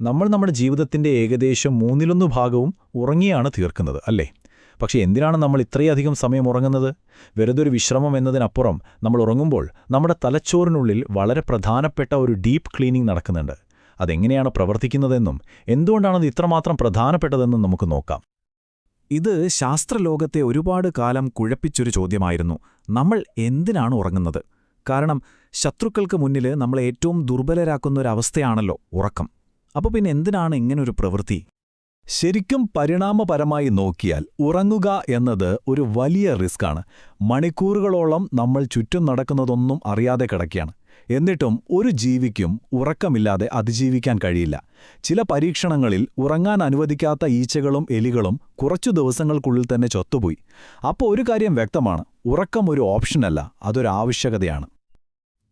നമ്മൾ നമ്മുടെ ജീവിതത്തിന്റെ ഏകദേശം മൂന്നിലൊന്നു ഭാഗവും ഉറങ്ങിയാണ് തീർക്കുന്നത് അല്ലേ? പക്ഷേ എന്തിനാണ് നമ്മൾ ഇത്രയധികം സമയം ഉറങ്ങുന്നത്? വെറുതൊരു വിശ്രമം എന്നതിനപ്പുറം നമ്മൾ ഉറങ്ങുമ്പോൾ നമ്മുടെ തലച്ചോറിനുള്ളിൽ വളരെ പ്രധാനപ്പെട്ട ഒരു ഡീപ്പ് ക്ലീനിംഗ് നടക്കുന്നുണ്ട്. അതെങ്ങനെയാണ് പ്രവർത്തിക്കുന്നതെന്നും എന്തുകൊണ്ടാണത് ഇത്രമാത്രം പ്രധാനപ്പെട്ടതെന്നും നമുക്ക് നോക്കാം. ഇത് ശാസ്ത്രലോകത്തെ ഒരുപാട് കാലം കുഴപ്പിച്ചൊരു ചോദ്യമായിരുന്നു. നമ്മൾ എന്തിനാണ് ഉറങ്ങുന്നത്? കാരണം ശത്രുക്കൾക്ക് മുന്നിൽ നമ്മളെ ഏറ്റവും ദുർബലരാക്കുന്ന ഒരവസ്ഥയാണല്ലോ ഉറക്കം. അപ്പൊ പിന്നെ എന്തിനാണ് ഇങ്ങനൊരു പ്രവൃത്തി? ശരിക്കും പരിണാമപരമായി നോക്കിയാൽ ഉറങ്ങുക എന്നത് ഒരു വലിയ റിസ്ക്കാണ്. മണിക്കൂറുകളോളം നമ്മൾ ചുറ്റും നടക്കുന്നതൊന്നും അറിയാതെ കിടക്കുകയാണ്. എന്നിട്ടും ഒരു ജീവിക്കും ഉറക്കമില്ലാതെ അതിജീവിക്കാൻ കഴിയില്ല. ചില പരീക്ഷണങ്ങളിൽ ഉറങ്ങാൻ അനുവദിക്കാത്ത ഈച്ചകളും എലികളും കുറച്ചു ദിവസങ്ങൾക്കുള്ളിൽ തന്നെ ചൊത്തുപോയി. അപ്പോൾ ഒരു കാര്യം വ്യക്തമാണ്. ഉറക്കം ഒരു ഓപ്ഷനല്ല അതൊരാവശ്യകതയാണ്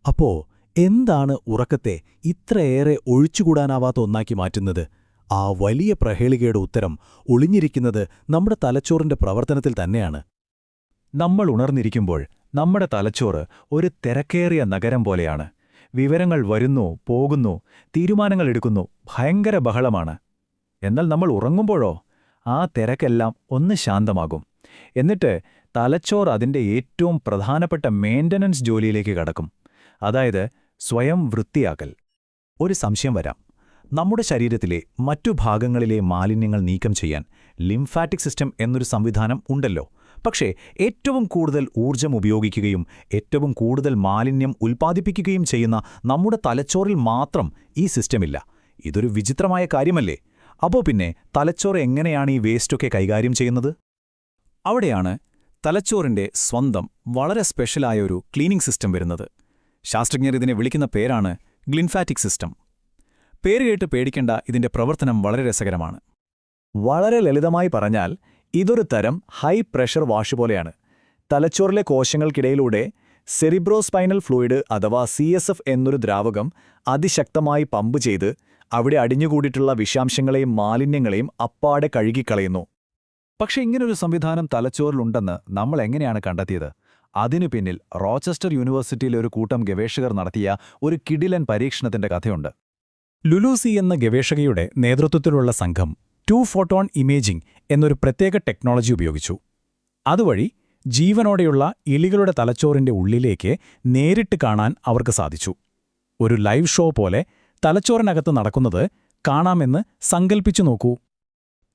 അപ്പോ എന്താണ് ഉറക്കത്തെ ഇത്രയേറെ ഒഴിച്ചുകൂടാനാവാത്ത ഒന്നാക്കി മാറ്റുന്നത്? ആ വലിയ പ്രഹേളികയുടെ ഉത്തരം ഒളിഞ്ഞിരിക്കുന്നത് നമ്മുടെ തലച്ചോറിന്റെ പ്രവർത്തനത്തിൽ തന്നെയാണ്. നമ്മൾ ഉണർന്നിരിക്കുമ്പോൾ നമ്മുടെ തലച്ചോറ് ഒരു തിരക്കേറിയ നഗരം പോലെയാണ്. വിവരങ്ങൾ വരുന്നു പോകുന്നു തീരുമാനങ്ങൾ എടുക്കുന്നു ഭയങ്കര ബഹളമാണ്. എന്നാൽ നമ്മൾ ഉറങ്ങുമ്പോഴോ ആ തിരക്കെല്ലാം ഒന്ന് ശാന്തമാകും. എന്നിട്ട് തലച്ചോർ അതിന്റെ ഏറ്റവും പ്രധാനപ്പെട്ട മെയിന്റനൻസ് ജോലിയിലേക്ക് കടക്കും. അതായത് സ്വയം വൃത്തിയാക്കൽ. ഒരു സംശയം വരാം. നമ്മുടെ ശരീരത്തിലെ മറ്റു ഭാഗങ്ങളിലെ മാലിന്യങ്ങൾ നീക്കം ചെയ്യാൻ ലിംഫാറ്റിക് സിസ്റ്റം എന്നൊരു സംവിധാനം ഉണ്ടല്ലോ. പക്ഷേ ഏറ്റവും കൂടുതൽ ഊർജം ഉപയോഗിക്കുകയും ഏറ്റവും കൂടുതൽ മാലിന്യം ഉൽപ്പാദിപ്പിക്കുകയും ചെയ്യുന്ന നമ്മുടെ തലച്ചോറിൽ മാത്രം ഈ സിസ്റ്റമില്ല. ഇതൊരു വിചിത്രമായ കാര്യമല്ലേ? അപ്പോൾ പിന്നെ തലച്ചോറ് എങ്ങനെയാണ് ഈ വേസ്റ്റൊക്കെ കൈകാര്യം ചെയ്യുന്നത്? അവിടെയാണ് തലച്ചോറിന്റെ സ്വന്തം വളരെ സ്പെഷ്യലായ ഒരു ക്ലീനിംഗ് സിസ്റ്റം വരുന്നത്. ശാസ്ത്രജ്ഞർ ഇതിനെ വിളിക്കുന്ന പേരാണ് ഗ്ലിൻഫാറ്റിക് സിസ്റ്റം. പേര് കേട്ട് പേടിക്കേണ്ട ഇതിന്റെ പ്രവർത്തനം വളരെ രസകരമാണ്. വളരെ ലളിതമായി പറഞ്ഞാൽ ഇതൊരു തരം ഹൈ പ്രഷർ വാഷ് പോലെയാണ്. തലച്ചോറിലെ കോശങ്ങൾക്കിടയിലൂടെ സെറിബ്രോസ്പൈനൽ ഫ്ലൂയിഡ് അഥവാ സി എന്നൊരു ദ്രാവകം അതിശക്തമായി പമ്പ് ചെയ്ത് അവിടെ അടിഞ്ഞുകൂടിയിട്ടുള്ള വിഷാംശങ്ങളെയും മാലിന്യങ്ങളെയും അപ്പാടെ കഴുകിക്കളയുന്നു. പക്ഷെ ഇങ്ങനൊരു സംവിധാനം തലച്ചോറിലുണ്ടെന്ന് നമ്മൾ എങ്ങനെയാണ് കണ്ടെത്തിയത്? അതിനു പിന്നിൽ റോച്ചസ്റ്റർ യൂണിവേഴ്സിറ്റിയിലെ ഒരു കൂട്ടം ഗവേഷകർ നടത്തിയ ഒരു കിടിലൻ പരീക്ഷണത്തിന്റെ കഥയുണ്ട്. ലുലൂസി എന്ന ഗവേഷകയുടെ നേതൃത്വത്തിലുള്ള സംഘം ടു ഫോട്ടോൺ ഇമേജിംഗ് എന്നൊരു പ്രത്യേക ടെക്നോളജി ഉപയോഗിച്ചു. അതുവഴി ജീവനോടെയുള്ള ഇലികളുടെ തലച്ചോറിന്റെ ഉള്ളിലേക്ക് നേരിട്ട് കാണാൻ അവർക്ക് സാധിച്ചു. ഒരു ലൈവ് ഷോ പോലെ തലച്ചോറിനകത്ത് നടക്കുന്നത് കാണാമെന്ന് സങ്കൽപ്പിച്ചു നോക്കൂ.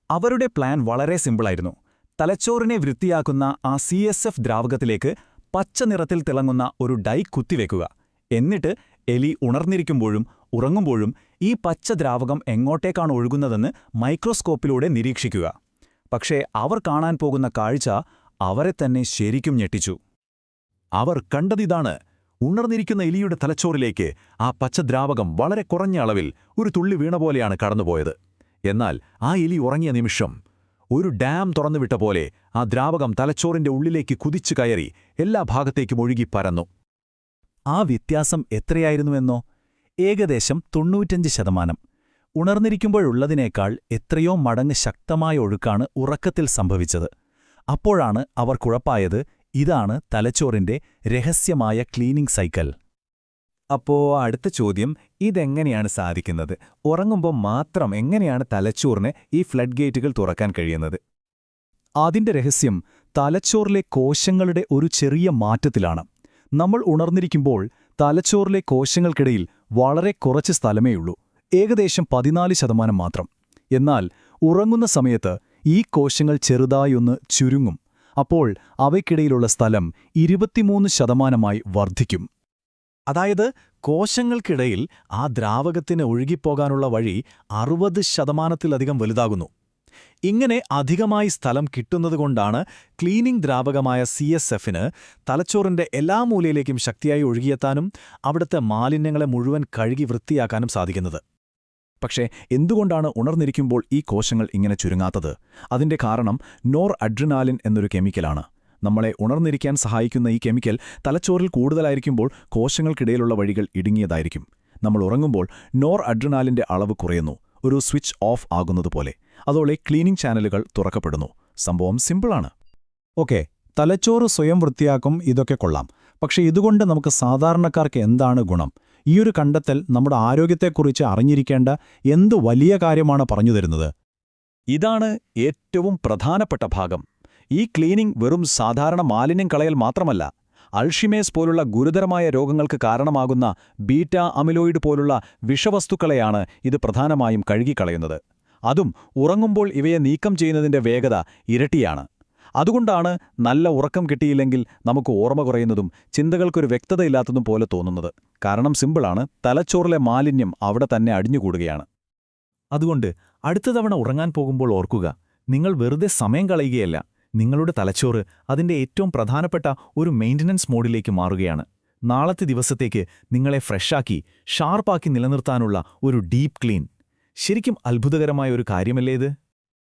അവരുടെ പ്ലാൻ വളരെ സിമ്പിളായിരുന്നു. തലച്ചോറിനെ വൃത്തിയാക്കുന്ന ആ സി എസ് എഫ് ദ്രാവകത്തിലേക്ക് പച്ച നിറത്തിൽ തിളങ്ങുന്ന ഒരു ഡൈ കുത്തിവെക്കുക എന്നിട്ട് എലി ഉണർന്നിരിക്കുമ്പോഴും ഉറങ്ങുമ്പോഴും ഈ പച്ച ദ്രാവകം എങ്ങോട്ടേക്കാണ് ഒഴുകുന്നതെന്ന് മൈക്രോസ്കോപ്പിലൂടെ നിരീക്ഷിക്കുക. പക്ഷേ അവർ കാണാൻ പോകുന്ന കാഴ്ച അവരെ തന്നെ ശരിക്കും ഞെട്ടിച്ചു. അവർ കണ്ടതിതാണ് ഉണർന്നിരിക്കുന്ന എലിയുടെ തലച്ചോറിലേക്ക് ആ പച്ച ദ്രാവകം വളരെ കുറഞ്ഞ അളവിൽ ഒരു തുള്ളി വീണ പോലെയാണ് കടന്നുപോയത്. എന്നാൽ ആ എലി ഉറങ്ങിയ നിമിഷം ഒരു ഡാം തുറന്നുവിട്ട പോലെ ആ ദ്രാവകം തലച്ചോറിന്റെ ഉള്ളിലേക്ക് കുതിച്ചു കയറി എല്ലാ ഭാഗത്തേക്കും ഒഴുകി പരന്നു. ആ വ്യത്യാസം എത്രയായിരുന്നുവെന്നോ? ഏകദേശം തൊണ്ണൂറ്റഞ്ച് ശതമാനം. ഉണർന്നിരിക്കുമ്പോഴുള്ളതിനേക്കാൾ എത്രയോ മടങ്ങ് ശക്തമായ ഒഴുക്കാണ് ഉറക്കത്തിൽ സംഭവിച്ചത്. അപ്പോഴാണ് അവർ കുഴപ്പായത് ഇതാണ് തലച്ചോറിന്റെ രഹസ്യമായ ക്ലീനിംഗ് സൈക്കിൾ. അപ്പോ അടുത്ത ചോദ്യം ഇതെങ്ങനെയാണ് സാധിക്കുന്നത്? ഉറങ്ങുമ്പോൾ മാത്രം എങ്ങനെയാണ് തലച്ചോറിന് ഈ ഫ്ലഡ് ഗേറ്റുകൾ തുറക്കാൻ കഴിയുന്നത്? അതിന്റെ രഹസ്യം തലച്ചോറിലെ കോശങ്ങളുടെ ഒരു ചെറിയ മാറ്റത്തിലാണ്. നമ്മൾ ഉണർന്നിരിക്കുമ്പോൾ തലച്ചോറിലെ കോശങ്ങൾക്കിടയിൽ വളരെ കുറച്ച് സ്ഥലമേയുള്ളൂ ഏകദേശം പതിനാല് ശതമാനം മാത്രം. എന്നാൽ ഉറങ്ങുന്ന സമയത്ത് ഈ കോശങ്ങൾ ചെറുതായൊന്ന് ചുരുങ്ങും അപ്പോൾ അവയ്ക്കിടയിലുള്ള സ്ഥലം ഇരുപത്തിമൂന്ന് ശതമാനമായി വർദ്ധിക്കും. അതായത് കോശങ്ങൾക്കിടയിൽ ആ ദ്രാവകത്തിന് ഒഴുകിപ്പോകാനുള്ള വഴി അറുപത് ശതമാനത്തിലധികം വലുതാകുന്നു. ഇങ്ങനെ അധികമായി സ്ഥലം കിട്ടുന്നതുകൊണ്ടാണ് ക്ലീനിംഗ് ദ്രാവകമായ സി എസ് എഫിന് തലച്ചോറിന്റെ എല്ലാ മൂലയിലേക്കും ശക്തിയായി ഒഴുകിയെത്താനും അവിടുത്തെ മാലിന്യങ്ങളെ മുഴുവൻ കഴുകി വൃത്തിയാക്കാനും സാധിക്കുന്നത്. പക്ഷേ എന്തുകൊണ്ടാണ് ഉണർന്നിരിക്കുമ്പോൾ ഈ കോശങ്ങൾ ഇങ്ങനെ ചുരുങ്ങാത്തത്? അതിന്റെ കാരണം നോർ അഡ്രിനാലിൻ എന്നൊരു കെമിക്കലാണ്. നമ്മളെ ഉണർന്നിരിക്കാൻ സഹായിക്കുന്ന ഈ കെമിക്കൽ തലച്ചോറിൽ കൂടുതലായിരിക്കുമ്പോൾ കോശങ്ങൾക്കിടയിലുള്ള വഴികൾ ഇടുങ്ങിയതായിരിക്കും. നമ്മൾ ഉറങ്ങുമ്പോൾ നോർ അഡ്രിനാലിന്റെ അളവ് കുറയുന്നു ഒരു സ്വിച്ച് ഓഫ് ആകുന്നതുപോലെ. അതോടെ ക്ലീനിംഗ് ചാനലുകൾ തുറക്കപ്പെടുന്നു. സംഭവം സിമ്പിളാണ്. ഓക്കെ തലച്ചോറ് സ്വയം വൃത്തിയാക്കും ഇതൊക്കെ കൊള്ളാം. പക്ഷേ ഇതുകൊണ്ട് നമുക്ക് സാധാരണക്കാർക്ക് എന്താണ് ഗുണം? ഈ ഒരു കണ്ടെത്തൽ നമ്മുടെ ആരോഗ്യത്തെക്കുറിച്ച് അറിഞ്ഞിരിക്കേണ്ട എന്ത് വലിയ കാര്യമാണ് പറഞ്ഞു തരുന്നത്? ഇതാണ് ഏറ്റവും പ്രധാനപ്പെട്ട ഭാഗം. ഈ ക്ലീനിംഗ് വെറും സാധാരണ മാലിന്യം കളയൽ മാത്രമല്ല അൾഷിമേസ് പോലുള്ള ഗുരുതരമായ രോഗങ്ങൾക്ക് കാരണമാകുന്ന ബീറ്റ അമിലോയിഡ് പോലുള്ള വിഷവസ്തുക്കളെയാണ് ഇത് പ്രധാനമായും കഴുകിക്കളയുന്നത്. അതും ഉറങ്ങുമ്പോൾ ഇവയെ നീക്കം ചെയ്യുന്നതിന്റെ വേഗത ഇരട്ടിയാണ്. അതുകൊണ്ടാണ് നല്ല ഉറക്കം കിട്ടിയില്ലെങ്കിൽ നമുക്ക് ഓർമ്മ കുറയുന്നതും ചിന്തകൾക്കൊരു വ്യക്തതയില്ലാത്തതും പോലെ തോന്നുന്നത്. കാരണം സിമ്പിളാണ് തലച്ചോറിലെ മാലിന്യം അവിടെ തന്നെ അടിഞ്ഞുകൂടുകയാണ്. അതുകൊണ്ട് അടുത്ത തവണ ഉറങ്ങാൻ പോകുമ്പോൾ ഓർക്കുക നിങ്ങൾ വെറുതെ സമയം കളയുകയല്ല. നിങ്ങളുടെ തലച്ചോറ് അതിന്റെ ഏറ്റവും പ്രധാനപ്പെട്ട ഒരു മെയിന്റനൻസ് മോഡിലേക്ക് മാറുകയാണ്. നാളത്തെ ദിവസത്തേക്ക് നിങ്ങളെ ഫ്രഷാക്കി ഷാർപ്പാക്കി നിലനിർത്താനുള്ള ഒരു ഡീപ് ക്ലീൻ. ശരിക്കും അത്ഭുതകരമായ ഒരു കാര്യമല്ലേ ഇത്?